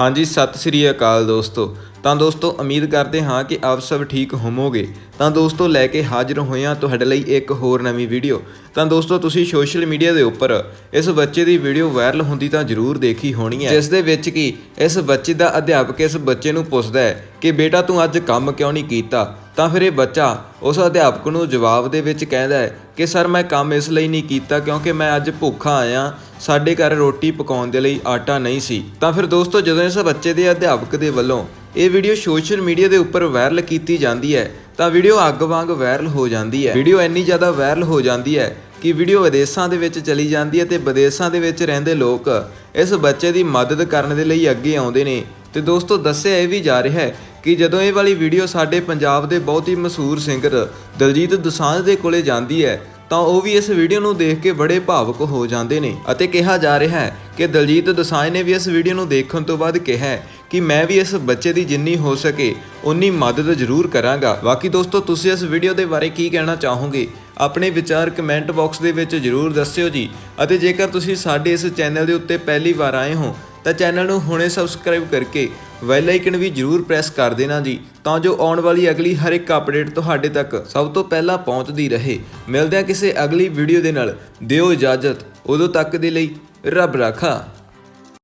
ਹਾਂਜੀ ਸਤਿ ਸ੍ਰੀ ਅਕਾਲ ਦੋਸਤੋ। ਤਾਂ ਦੋਸਤੋ, ਉਮੀਦ ਕਰਦੇ ਹਾਂ ਕਿ ਆਪ ਸਭ ਠੀਕ ਹੋਵੋਗੇ। ਤਾਂ ਦੋਸਤੋ, ਲੈ ਕੇ ਹਾਜ਼ਰ ਹੋਏ ਹਾਂ ਤੁਹਾਡੇ ਲਈ ਇੱਕ ਹੋਰ ਨਵੀਂ ਵੀਡੀਓ। ਤਾਂ ਦੋਸਤੋ, ਤੁਸੀਂ ਸੋਸ਼ਲ ਮੀਡੀਆ ਦੇ ਉੱਪਰ ਇਸ ਬੱਚੇ ਦੀ ਵੀਡੀਓ ਵਾਇਰਲ ਹੁੰਦੀ ਤਾਂ ਜ਼ਰੂਰ ਦੇਖੀ ਹੋਣੀ ਹੈ। ਜਿਸ ਦੇ ਵਿੱਚ ਕਿ ਇਸ ਬੱਚੇ ਦਾ ਅਧਿਆਪਕ ਇਸ ਬੱਚੇ ਨੂੰ ਪੁੱਛਦਾ ਹੈ ਕਿ, ਬੇਟਾ, ਤੂੰ ਅੱਜ ਕੰਮ ਕਿਉਂ ਨਹੀਂ ਕੀਤਾ? ਤਾਂ ਫਿਰ ਇਹ ਬੱਚਾ ਉਸ ਅਧਿਆਪਕ ਨੂੰ ਜਵਾਬ ਦੇ ਵਿੱਚ ਕਹਿੰਦਾ ਹੈ ਕਿ, ਸਰ, ਮੈਂ ਕੰਮ ਇਸ ਲਈ ਨਹੀਂ ਕੀਤਾ ਕਿਉਂਕਿ ਮੈਂ ਅੱਜ ਭੁੱਖਾ ਆਇਆ। ਸਾਡੇ ਘਰ ਰੋਟੀ ਪਕਾਉਣ ਦੇ ਲਈ ਆਟਾ ਨਹੀਂ ਸੀ। ਤਾਂ ਫਿਰ ਦੋਸਤੋ, ਜਦੋਂ ਇਸ ਬੱਚੇ ਦੇ ਅਧਿਆਪਕ ਦੇ ਵੱਲੋਂ ਇਹ ਵੀਡੀਓ ਸੋਸ਼ਲ ਮੀਡੀਆ ਦੇ ਉੱਪਰ ਵਾਇਰਲ ਕੀਤੀ ਜਾਂਦੀ ਹੈ, ਤਾਂ ਵੀਡੀਓ ਅੱਗ ਵਾਂਗ ਵਾਇਰਲ ਹੋ ਜਾਂਦੀ ਹੈ। ਵੀਡੀਓ ਇੰਨੀ ਜ਼ਿਆਦਾ ਵਾਇਰਲ ਹੋ ਜਾਂਦੀ ਹੈ ਕਿ ਵੀਡੀਓ ਵਿਦੇਸ਼ਾਂ ਦੇ ਵਿੱਚ ਚਲੀ ਜਾਂਦੀ ਹੈ ਤੇ ਵਿਦੇਸ਼ਾਂ ਦੇ ਵਿੱਚ ਰਹਿੰਦੇ ਲੋਕ ਇਸ ਬੱਚੇ ਦੀ ਮਦਦ ਕਰਨ ਦੇ ਲਈ ਅੱਗੇ ਆਉਂਦੇ ਨੇ। ਤੇ ਦੋਸਤੋ, ਦੱਸਿਆ ਇਹ ਵੀ ਜਾ ਰਿਹਾ ਹੈ ਕਿ ਜਦੋਂ ਇਹ ਵਾਲੀ ਵੀਡੀਓ ਸਾਡੇ ਪੰਜਾਬ ਦੇ ਬਹੁਤ ਹੀ ਮਸ਼ਹੂਰ ਸਿੰਗਰ ਦਲਜੀਤ ਦੋਸਾਂਝ ਦੇ ਕੋਲੇ ਜਾਂਦੀ ਹੈ, ਤਾਂ ਉਹ ਵੀ ਇਸ ਵੀਡੀਓ ਨੂੰ ਦੇਖ ਕੇ ਬੜੇ ਭਾਵੁਕ ਹੋ ਜਾਂਦੇ ਨੇ। ਅਤੇ ਕਿਹਾ ਜਾ ਰਿਹਾ ਹੈ ਕਿ ਦਲਜੀਤ ਦੋਸਾਂਝ ਨੇ ਵੀ ਇਸ ਵੀਡੀਓ ਨੂੰ ਦੇਖਣ ਤੋਂ ਬਾਅਦ ਕਿਹਾ ਹੈ ਕਿ ਮੈਂ ਵੀ ਇਸ ਬੱਚੇ ਦੀ ਜਿੰਨੀ ਹੋ ਸਕੇ ਉਨੀ ਮਦਦ ਜ਼ਰੂਰ ਕਰਾਂਗਾ। ਬਾਕੀ ਦੋਸਤੋ, ਤੁਸੀਂ ਇਸ ਵੀਡੀਓ ਦੇ ਬਾਰੇ ਕੀ ਕਹਿਣਾ ਚਾਹੋਗੇ? ਆਪਣੇ ਵਿਚਾਰ ਕਮੈਂਟ ਬਾਕਸ ਦੇ ਵਿੱਚ ਜ਼ਰੂਰ ਦੱਸਿਓ ਜੀ। ਅਤੇ ਜੇਕਰ ਤੁਸੀਂ ਸਾਡੇ ਇਸ ਚੈਨਲ ਦੇ ਉੱਤੇ ਪਹਿਲੀ ਵਾਰ ਆਏ ਹੋ, ਤਾਂ ਚੈਨਲ ਨੂੰ ਹੁਣੇ ਸਬਸਕ੍ਰਾਈਬ ਕਰਕੇ ਬੈਲ ਆਈਕਨ ਵੀ ਜਰੂਰ ਪ੍ਰੈਸ ਕਰ ਦੇਣਾ ਜੀ, ਤਾਂ ਜੋ ਆਉਣ ਵਾਲੀ ਅਗਲੀ ਹਰ ਇੱਕ ਅਪਡੇਟ ਤੁਹਾਡੇ ਤੱਕ ਸਭ ਤੋਂ ਪਹਿਲਾਂ ਪਹੁੰਚਦੀ ਰਹੇ। ਮਿਲਦੇ ਹਾਂ ਕਿਸੇ ਅਗਲੀ ਵੀਡੀਓ ਦੇ ਨਾਲ। ਦਿਓ ਇਜਾਜ਼ਤ। ਉਦੋਂ ਤੱਕ ਦੇ ਲਈ ਰੱਬ ਰਾਖਾ।